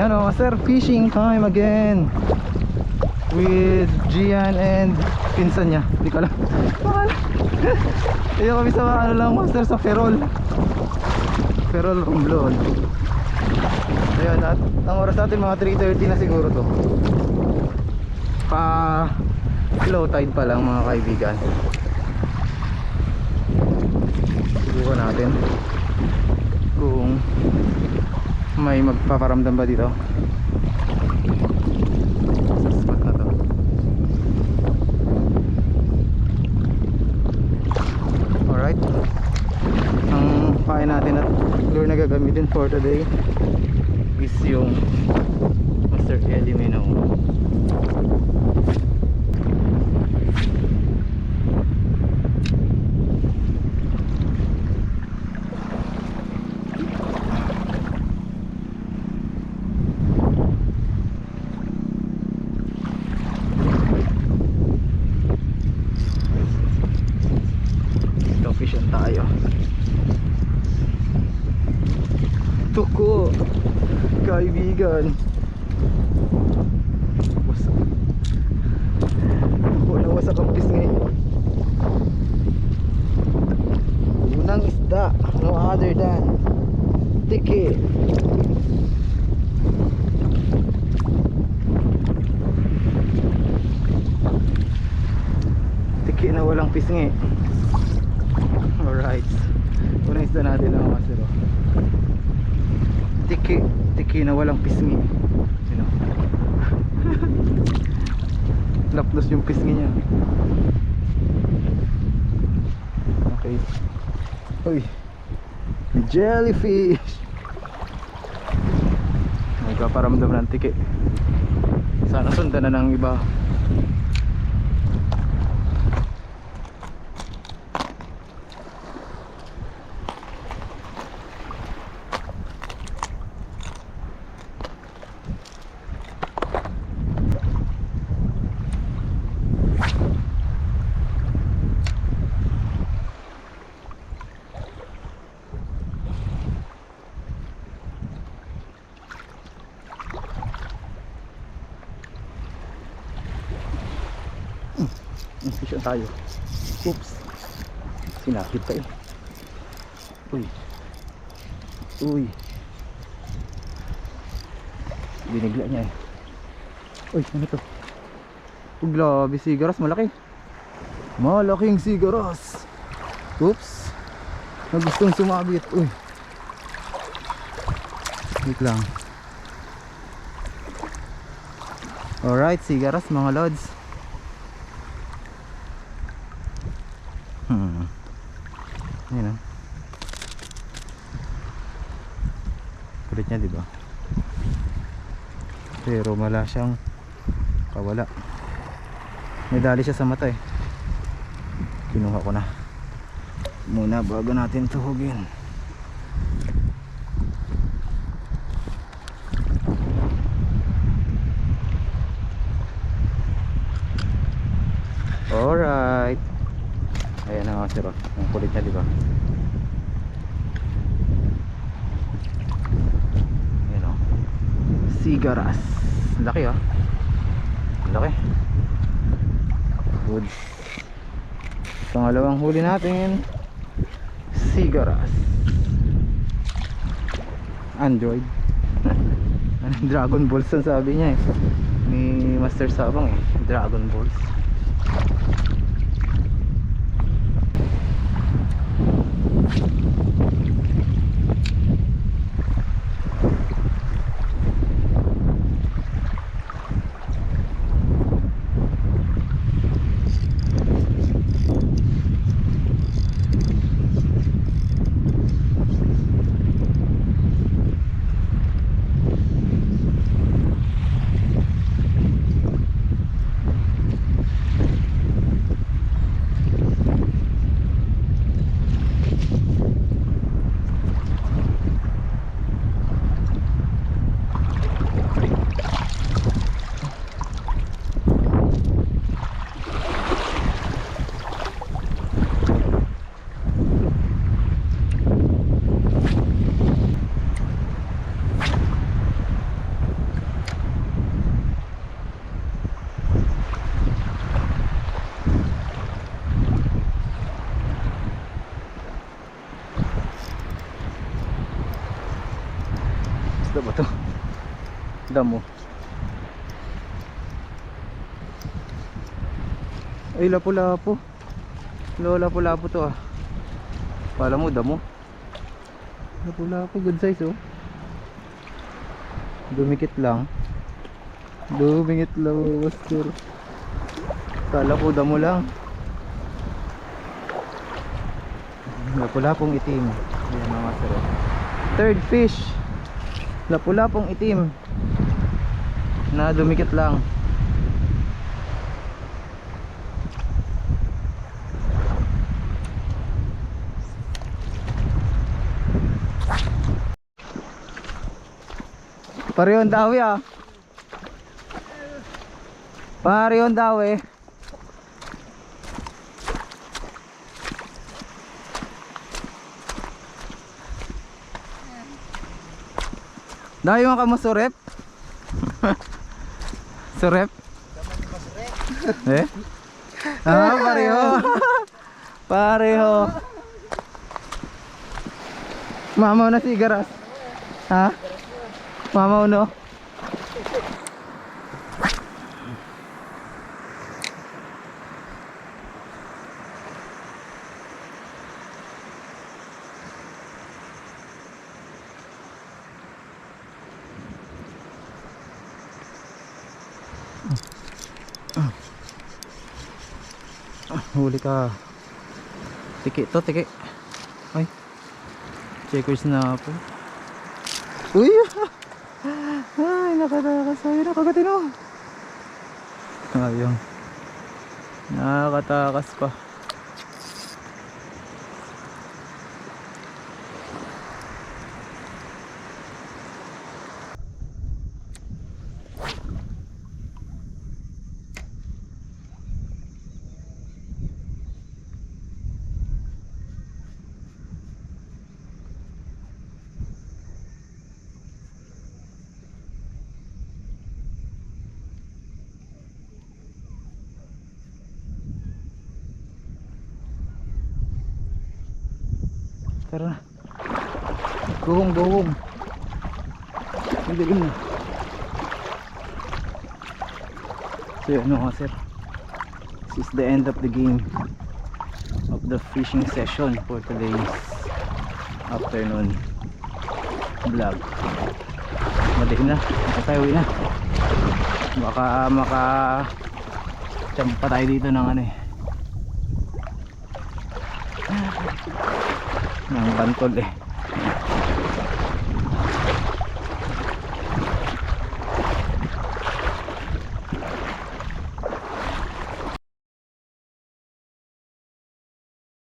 Ayan o, sir, fishing time again. With Gian and pinsan niya. Hindi ko alam. Ayan kami sa ano lang, master sa Ferrol. Ferrol Romblon. Ayan, at ang oras natin mga 3.30 na siguro to. Pa low tide pa lang mga kaibigan. Subukan natin kung may magpaparamdam ba dito? Sa spot na ang pain natin at lure na gagamitin for today is yung Master Elimino tayo. Tuko Kaibigan. Wasak. Tuko na wasak ang pisngi. Unang isda No other than Tiki. Tiki na walang pisngi Alright. Unang isda natin ang mga siro. Tiki. Tiki na walang pisngi. Sino? Naplos yung pisngi niya. Okay. Uy. Jellyfish. Nagpaparamdam ng tiki. Sana sundan na ng iba. Tayo. Oops. Sinakit pa eh. Uy. Uy. Binigla niya eh. Uy, ano to? Oh, grabe sigaras, malaki. Malaking sigaras. Oops. Na gustong sumabit. Uy. Wait lang. Alright, sigaras mga lods. Hmm. Ayun oh. Kulit niya, di ba? Pero wala siyang kawala. May dali siya sa mata eh. Kinuha ko na. Muna bago natin tuhugin. Alright. Ayan na nga sir oh. Ang kulit niya di ba? Ayan oh. Sigaras. Laki oh. Laki. Good. Pangalawang huli natin. Sigaras. Android. Dragon Balls ang sabi niya eh. Ni Master Sabang eh. Dragon Balls. Damo. Ay, lapu-lapu. Lola lapu-lapu to ah. Pala mo, damo. Lapu-lapu, good size oh. Dumikit lang. Dumingit lang, master. Kala ko damo lang. Lapu-lapong itim. Yan mga master. oh. Third fish. Lapu-lapong itim. Na dumikit lang. Pareho ang dawi ah. Pareho ang dawi. Dawi mo ka mo surep? eh? Ah, pareho. pareho. Mamaw na si. Ha? Mamaw no? Huli ka. Tiki to, tiki. Ay. Checkers na po. Uy! Ay, nakatakas ay nakakatino. Ayun. Nakakatakas pa. Tara na. Buhong, buhong. Ang dilim na. So yun mga sir. This is the end of the game of the fishing session for today's afternoon vlog. Madilim na. Nakatayo na. Baka maka Champa tayo dito ng ano eh ng bantol eh